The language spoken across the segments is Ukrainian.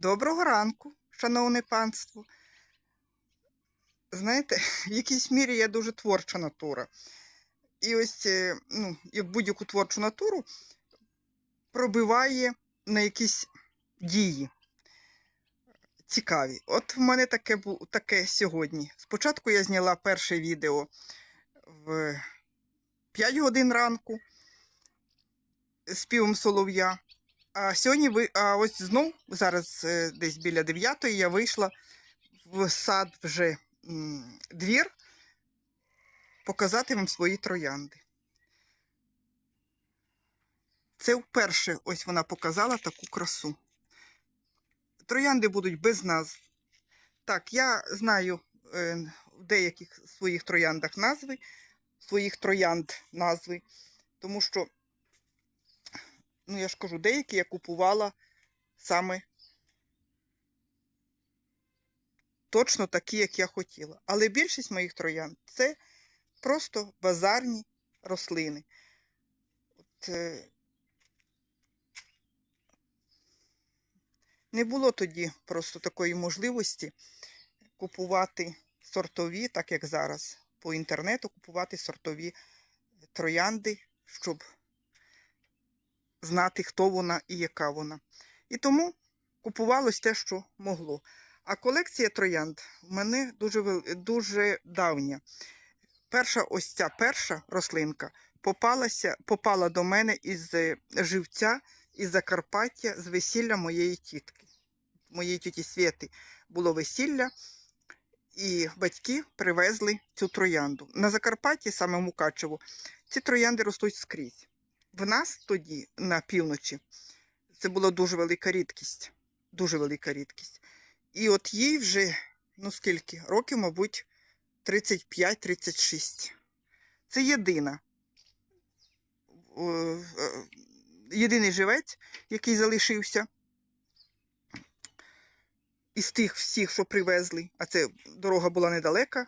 Доброго ранку, шановне панство. Знаєте, в якійсь мірі я дуже творча натура. І ось е, ну, як будь-яку творчу натуру пробиває на якісь дії цікаві. От в мене таке таке сьогодні. Спочатку я зняла перше відео в 5 годин ранку з співом солов'я. А сьогодні ви, а ось знов, зараз е, десь біля 9 я вийшла в сад вже двір показати вам свої троянди. Це вперше ось вона показала таку красу. Троянди будуть без назв. Так, я знаю е, в деяких своїх трояндах назви, своїх троянд назви, тому що ну я ж кажу, деякі я купувала саме точно такі, як я хотіла. Але більшість моїх троянд це просто базарні рослини. От, е, не було тоді просто такої можливості купувати сортові, так як зараз, по інтернету купувати сортові троянди, щоб знати, хто вона і яка вона. І тому купувалось те, що могло. А колекція троянд в мене дуже, дуже давня. Перша ось ця перша рослинка попалася, попала до мене із е, живця із Закарпаття з весілля моєї тітки. Моєї тіті Свєти було весілля, і батьки привезли цю троянду. На Закарпатті, саме в Мукачево, ці троянди ростуть скрізь. В нас тоді, на півночі, це була дуже велика рідкість. Дуже велика рідкість. І от їй вже, ну скільки, років, мабуть, 35-36. Це єдина. е, Єдиний живець, який залишився із тих всіх, що привезли, а це дорога була недалека.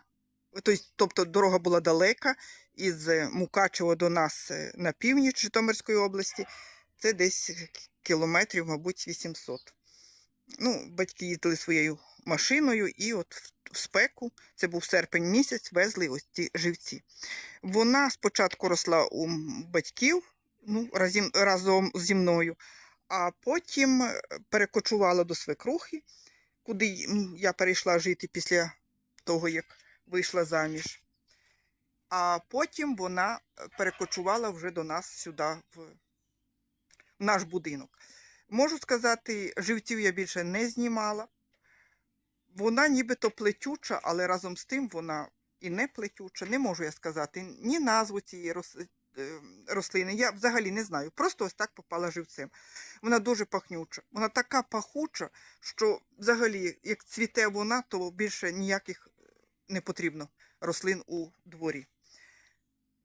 Тобто дорога була далека із е, Мукачева до нас е, на північ Житомирської області. Це десь кілометрів, мабуть, 800. Ну, батьки їздили своєю машиною, і от в- спеку, це був серпень місяць, везли ось ці живці. Вона спочатку росла у батьків ну, разім, разом зі мною, а потім е, перекочувала до свекрухи, куди я перейшла жити після того, як вийшла заміж. А потім вона е, перекочувала вже до нас сюди, в, наш будинок. Можу сказати, живців я більше не знімала. Вона нібито плетюча, але разом з тим вона і не плетюча. Не можу я сказати ні назву цієї е, рослини. Я взагалі не знаю. Просто ось так попала живцем. Вона дуже пахнюча. Вона така пахуча, що взагалі, як цвіте вона, то більше ніяких е, не потрібно рослин у дворі.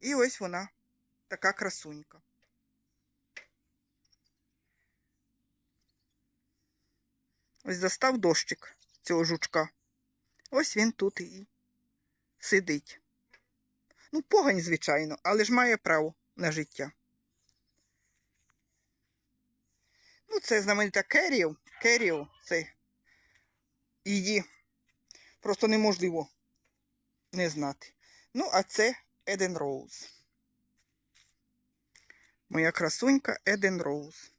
І ось вона така красунька. Ось застав дощик цього жучка. Ось він тут і сидить. Ну, погань, звичайно, але ж має право на життя. Ну, це знаменита Керіо. Керіо це її просто неможливо не знати. Ну, а це Еден Роуз. Моя красунька Еден Роуз.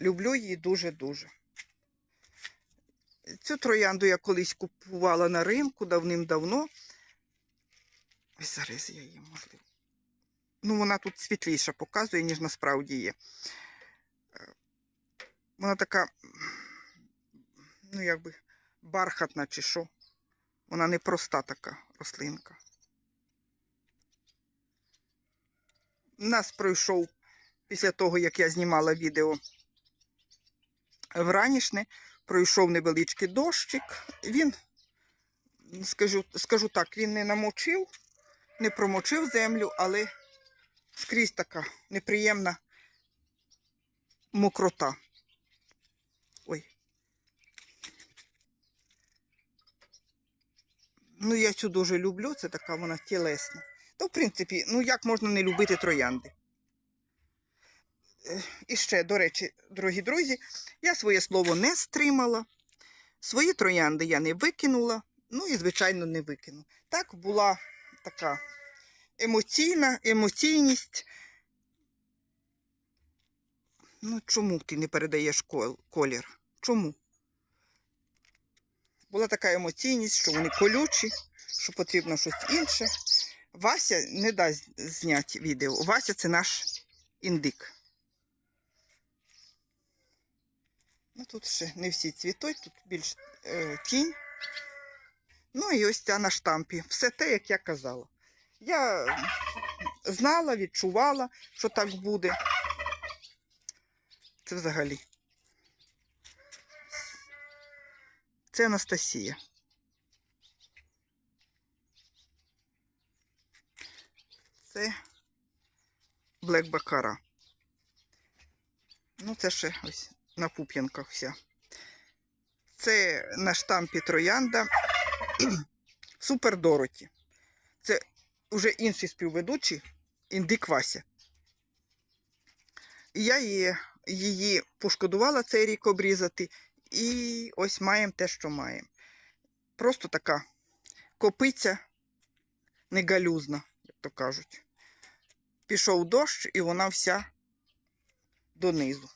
Люблю її дуже-дуже. Цю троянду я колись купувала на ринку давним-давно. Ось зараз я її можливо. Ну, вона тут світліша показує, ніж насправді є. Е, Вона така, ну, якби, бархатна чи що. Вона не проста така рослинка. Нас пройшов після того, як я знімала відео вранішне, пройшов невеличкий дощик. Він, скажу, скажу так, він не намочив, не промочив землю, але скрізь така неприємна мокрота. Ну, я цю дуже люблю, це така вона тілесна. Та, в принципі, ну як можна не любити троянди? і ще, до речі, дорогі друзі, я своє слово не стримала. Свої троянди я не викинула, ну і, звичайно, не викину. Так була така емоційна емоційність. Ну, чому ти не передаєш колір? Чому? Була така емоційність, що вони колючі, що потрібно щось інше. Вася не дасть зняти відео. Вася це наш індик. Ну, тут ще не всі цвітуть, тут більш е, тінь. Ну і ось ця на штампі. Все те, як я казала. Я знала, відчувала, що так буде. Це взагалі. Це Анастасія. Це Блек Бакара. Ну, це ще ось на пуп'янках вся. Це на штампі Троянда Супер Дороті. Це вже інший співведучий індик Вася. І я її, її пошкодувала цей рік обрізати. І ось маємо те, що маємо. Просто така копиця негалюзна, як то кажуть. Пішов дощ, і вона вся донизу.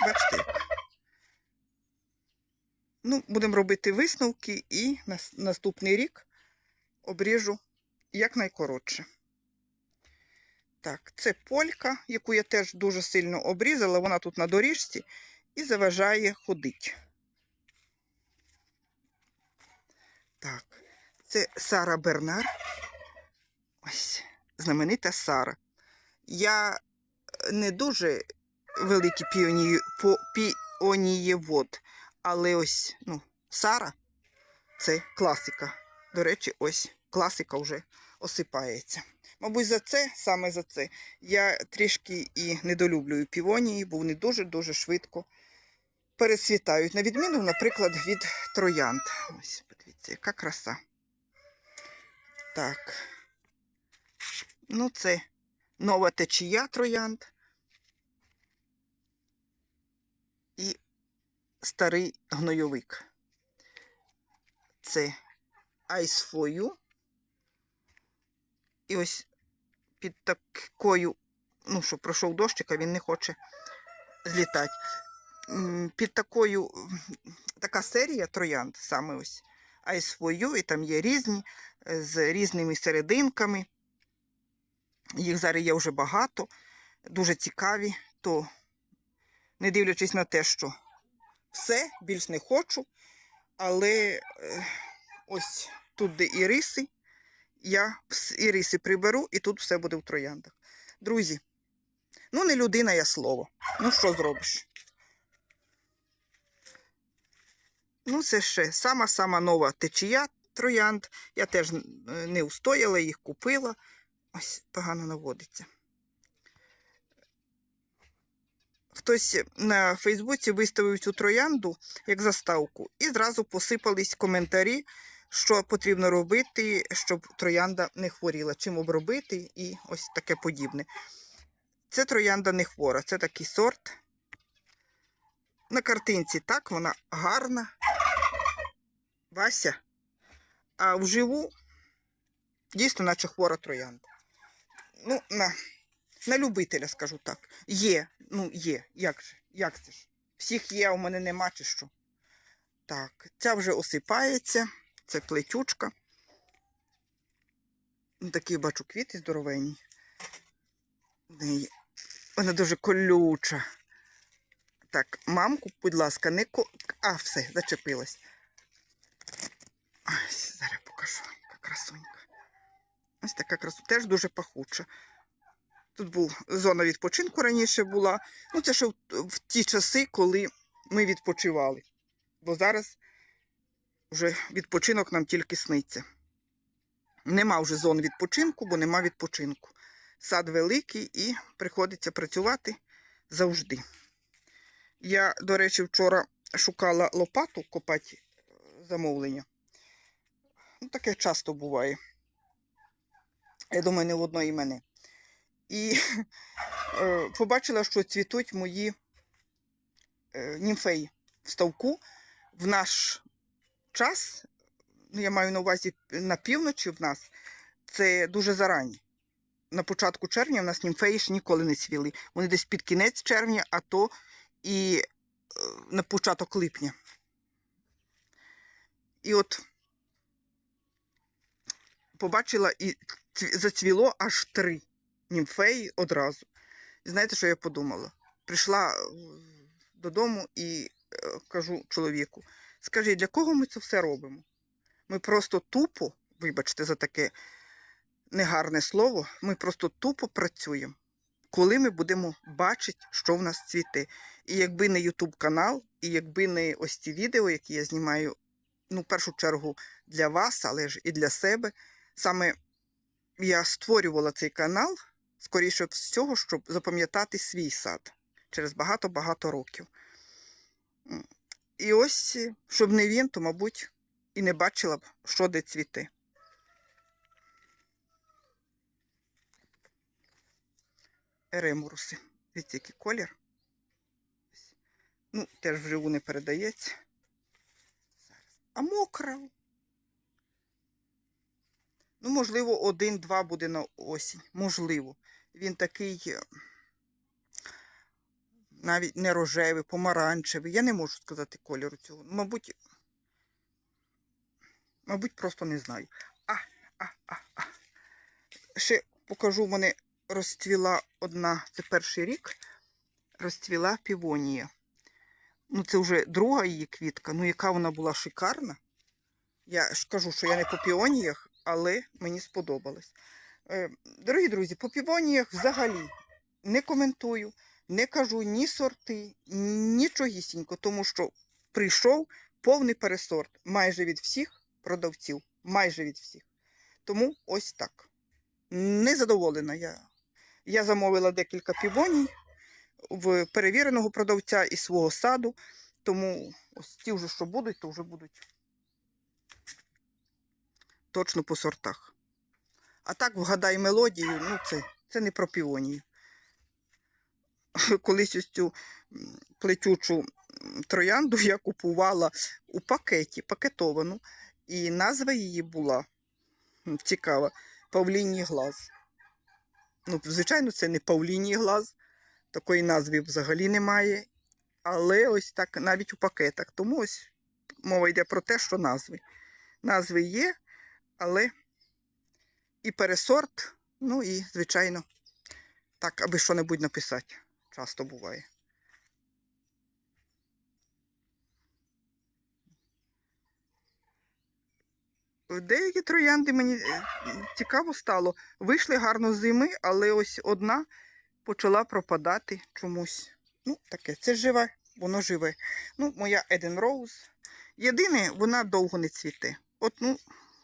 Бачите. Ну, будемо робити висновки і на наступний рік обріжу якнайкоротше. Так, це полька, яку я теж дуже сильно обрізала. Вона тут на доріжці і заважає ходити. Так, це Сара Бернар. Ось, знаменита Сара. Я е, не дуже великий піоні... піонієвод, але ось, ну, Сара це класика. До речі, ось класика вже осипається. Мабуть, за це, саме за це, я трішки і недолюблюю півонії, бо вони дуже-дуже швидко пересвітають. На відміну, наприклад, від троянд. Ось, подивіться, яка краса. Так. Ну, це нова течія троянд. І старий гнойовик. Це Ice. І ось під такою, ну, що пройшов дощик, а він не хоче злітати. Під такою, така серія троянд, саме ось for You, і там є різні, е, з різними серединками. Їх зараз є вже багато, дуже цікаві, то не дивлячись на те, що все, більш не хочу, але е, ось тут, де іриси, я іриси приберу, і тут все буде в трояндах. Друзі, ну не людина, я слово. Ну що зробиш? Ну, це ще сама-сама нова течія троянд. Я теж е, не устояла, їх купила. Ось погано наводиться. Хтось на Фейсбуці виставив цю троянду як заставку, і зразу посипались коментарі, що потрібно робити, щоб троянда не хворіла, чим обробити і ось таке подібне. Це троянда не хвора, це такий сорт. На картинці так, вона гарна. Вася. А вживу дійсно, наче хвора троянда. Ну, на, на любителя, скажу так. Є, ну є. Як же? Як це ж? Всіх є, а у мене нема чи що. Так, ця вже осипається. Це плетючка. Ну, Такі бачу квіти здоровенні. Вона дуже колюча. Так, мамку, будь ласка, не ко. А, все, зачепилась. Ось, зараз покажу, яка красунька. Ось така красу. Теж дуже пахуча. Тут був зона відпочинку раніше була. Ну, це ще в, в ті часи, коли ми відпочивали. Бо зараз вже відпочинок нам тільки сниться. Нема вже зон відпочинку, бо нема відпочинку. Сад великий і приходиться працювати завжди. Я, до речі, вчора шукала лопату копати е, замовлення. Ну, таке часто буває. Я думаю, не в одної мене. і е, побачила, що цвітуть мої е, німфеї в ставку. В наш час, ну я маю на увазі на півночі в нас, це дуже зарані. На початку червня в нас німфеї ж ніколи не цвіли. Вони десь під кінець червня, а то і е, на початок липня. І от побачила і зацвіло аж три німфеї одразу. І знаєте, що я подумала? Прийшла е, додому і е, кажу чоловіку: скажи, для кого ми це все робимо? Ми просто тупо, вибачте за таке негарне слово, ми просто тупо працюємо, коли ми будемо бачити, що в нас цвіте. І якби не Ютуб канал, і якби не ось ці відео, які я знімаю, ну, в першу чергу для вас, але ж і для себе. Саме я створювала цей канал, скоріше всього, щоб запам'ятати свій сад через багато-багато років. І ось, щоб не він, то, мабуть, і не бачила б, що де цвіте. Еремуруси. Дивіться, який колір. Ну, теж вживу не передається. А мокра. Ну, можливо, один-два буде на осінь. Можливо. Він такий е, навіть не рожевий, помаранчевий. Я не можу сказати кольору цього. Мабуть, мабуть, просто не знаю. А, а, а, а. Ще покажу, в мене розцвіла одна, це перший рік, розцвіла півонія. Ну, це вже друга її квітка. Ну, яка вона була шикарна. Я ж кажу, що я не по піоніях, але мені сподобалось. Е, Дорогі друзі, по півоніях взагалі не коментую, не кажу ні сорти, нічогісінько, тому що прийшов повний пересорт майже від всіх продавців. Майже від всіх. Тому ось так. Незадоволена я. Я замовила декілька півоній в перевіреного продавця із свого саду. Тому ось ті вже, що будуть, то вже будуть точно по сортах. А так, вгадай мелодію, ну це, це не про півонію. Колись ось цю плетючу троянду я купувала у пакеті, пакетовану, і назва її була цікава Павліній глаз. Ну, звичайно, це не Павліній глаз, такої назви взагалі немає. Але ось так навіть у пакетах. Тому ось мова йде про те, що назви. Назви є, але і пересорт, ну і, звичайно, так, аби що-небудь написати. Часто буває. Деякі троянди мені е, цікаво стало. Вийшли гарно з зими, але ось одна почала пропадати чомусь. Ну, таке, це живе, воно живе. Ну, моя Eden Rose. Єдине, вона довго не цвіте. От, ну,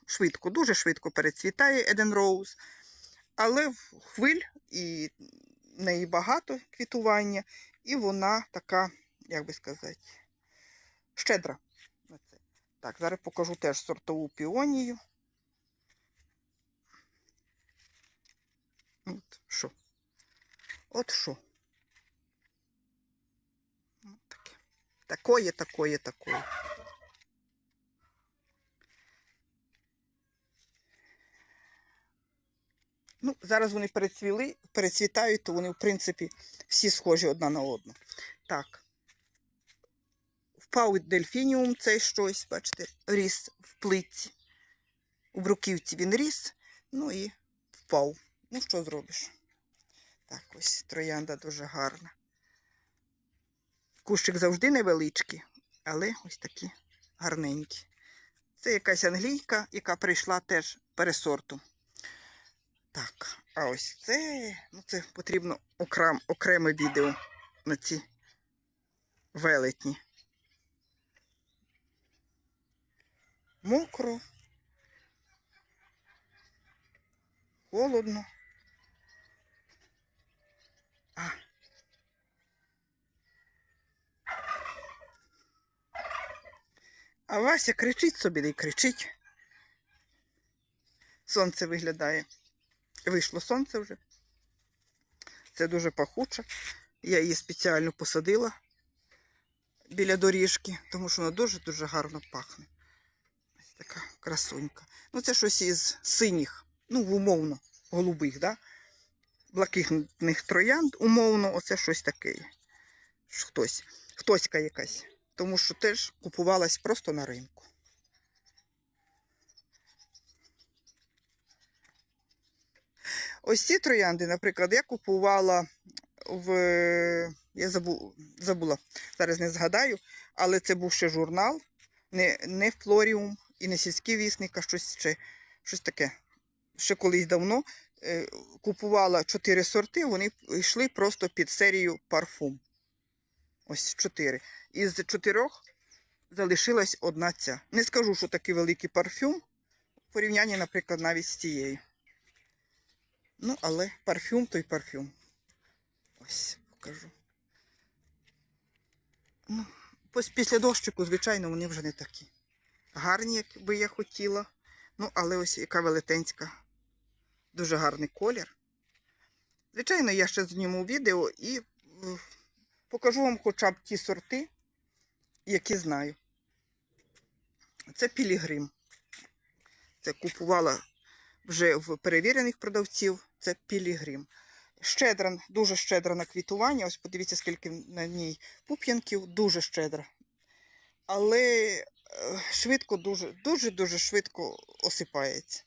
швидко, дуже швидко перецвітає Eden Rose. Але в хвиль і в неї багато квітування, і вона така, як би сказати, щедра. Так, зараз покажу теж сортову піонію. От що. От що. Таке. Такое, такое, такое. Ну, зараз вони перецвіли, перецвітають, то вони, в принципі, всі схожі одна на одну. Так. Впав дельфініум цей щось, бачите, ріс в плитці. У бруківці він ріс, ну і впав. Ну, що зробиш? Так, ось троянда дуже гарна. Кущик завжди невеличкий, але ось такі гарненькі. Це якась англійка, яка прийшла теж пересорту. Так, а ось це, ну це потрібно окрем, окреме відео на ці велетні. Мокро. Холодно. А. А Вася кричить собі, й кричить. Сонце виглядає. Вийшло сонце вже. Це дуже пахуча. Я її спеціально посадила біля доріжки, тому що вона дуже-дуже гарно пахне. Ось така красунька. Ну, це щось із синіх, ну, умовно, голубих, да? блакитних троянд, умовно, оце щось таке. Хтось, хтоська якась. Тому що теж купувалась просто на ринку. Ось ці троянди, наприклад, я купувала в. Я забу, забула, зараз не згадаю, але це був ще журнал, не, не Флоріум і не сільський вісник, а щось ще, щось таке. Ще колись давно е, купувала чотири сорти, вони йшли просто під серію парфум. Ось чотири. Із чотирьох залишилась одна ця. Не скажу, що такий великий парфюм в порівнянні, наприклад, навіть з цією. Ну, але парфюм той парфюм. Ось покажу. Ну, після дощику, звичайно, вони вже не такі. Гарні, як би я хотіла. Ну, але ось яка велетенська. Дуже гарний колір. Звичайно, я ще зніму відео і е, покажу вам хоча б ті сорти, які знаю. Це пілігрим. Це купувала вже в перевірених продавців. Це пілігрим. Щедра, дуже щедра на квітування. Ось подивіться, скільки на ній пуп'янків, дуже щедра. Але е, швидко, дуже, дуже, дуже швидко осипається.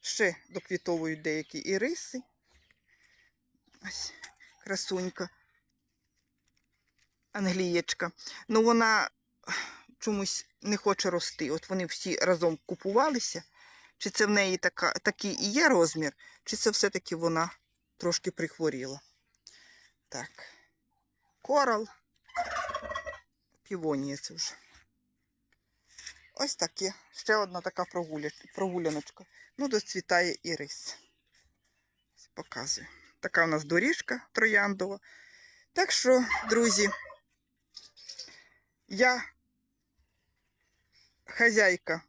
Ще доквітовують деякі іриси. Ось красунька. Англієчка. Ну, вона чомусь не хоче рости. От вони всі разом купувалися. Чи це в неї така, такий і є розмір, чи це все-таки вона трошки прихворіла. Так. Корал. Півонія це вже. Ось таке. Ще одна така прогуля- прогуляночка. Ну, доцвітає і рис. Показую. Така у нас доріжка трояндова. Так що, друзі, я хазяйка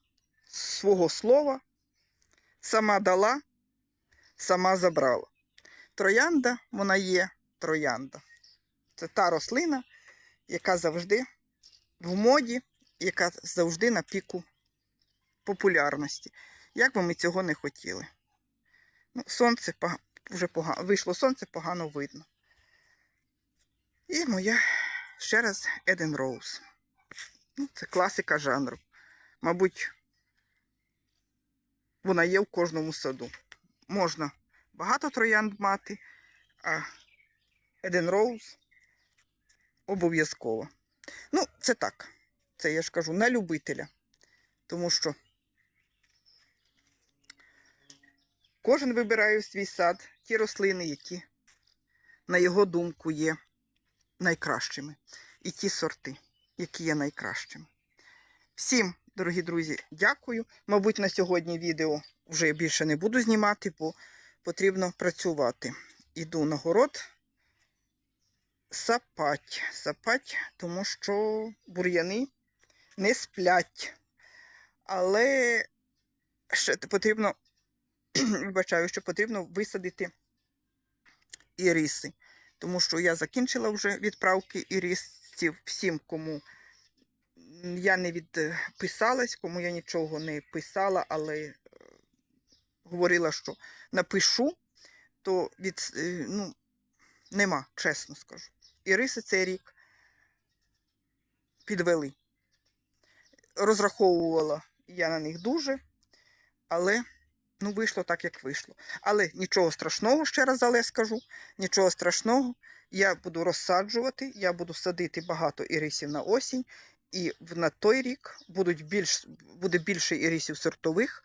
свого слова, сама дала, сама забрала. Троянда, вона є троянда. Це та рослина, яка завжди в моді, яка завжди на піку популярності. Як би ми цього не хотіли. Ну, сонце вже погано, вийшло сонце, погано видно. І моя ще раз Еден Роуз. Ну, це класика жанру. Мабуть, вона є в кожному саду. Можна багато троянд мати, а Еден Роуз обов'язково. Ну, це так. Це я ж кажу на любителя. Тому що кожен вибирає в свій сад ті рослини, які, на його думку, є найкращими. І ті сорти, які є найкращими. Всім, дорогі друзі, дякую. Мабуть, на сьогодні відео вже більше не буду знімати, бо потрібно працювати. Іду на город сапать. Сапать, тому що бур'яни не сплять. Але ще потрібно, вибачаю, що потрібно висадити іриси. Тому що я закінчила вже відправки ірисів всім, кому я не відписалась, кому я нічого не писала, але е, говорила, що напишу, то від, е, ну, нема, чесно скажу. Іриси цей рік підвели. Розраховувала я на них дуже, але ну, вийшло так, як вийшло. Але нічого страшного, ще раз але скажу, нічого страшного. Я буду розсаджувати, я буду садити багато ірисів на осінь, і на той рік будуть більш, буде більше ірисів сортових.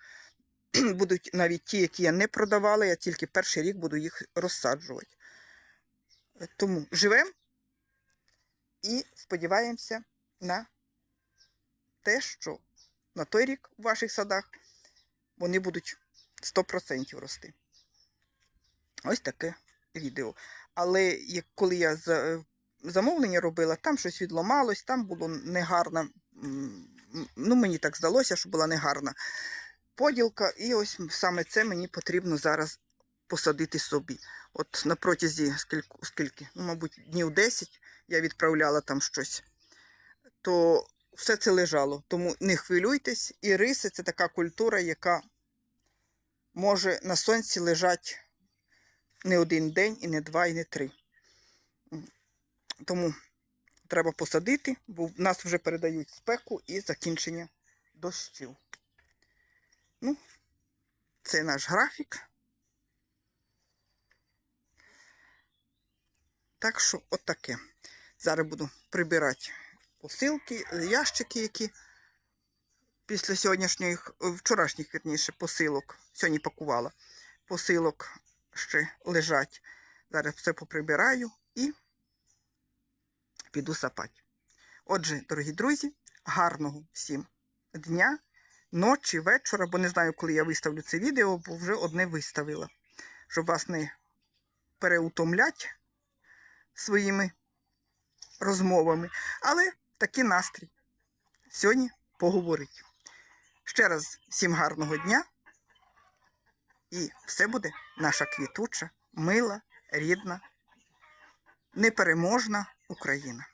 Будуть навіть ті, які я не продавала, я тільки перший рік буду їх розсаджувати. Е, Тому живемо і сподіваємося на те, що на той рік у ваших садах вони будуть 100% рости. Ось таке відео. Але як коли я за- замовлення робила, там щось відламалось, там було м, Ну, мені так здалося, що була негарна поділка. І ось саме це мені потрібно зараз посадити собі. От на протязі скільки, скільки, ну, мабуть, днів 10 я відправляла там щось, то все це лежало. Тому не хвилюйтесь. І риси це така культура, яка може на сонці лежати не один день, і не два, і не три. Тому треба посадити, бо в нас вже передають спеку і закінчення дощів. Ну, це наш графік. Так що от таке. Зараз буду прибирати посилки, ящики, які після сьогоднішніх, вчорашніх, вірніше, посилок, сьогодні пакувала, посилок ще лежать. Зараз все поприбираю і піду сапати. Отже, дорогі друзі, гарного всім дня, ночі, вечора, бо не знаю, коли я виставлю це відео, бо вже одне виставила, щоб вас не переутомлять своїми розмовами. Але такий настрій. Сьогодні поговорить. Ще раз всім гарного дня. І все буде наша квітуча, мила, рідна, непереможна Україна.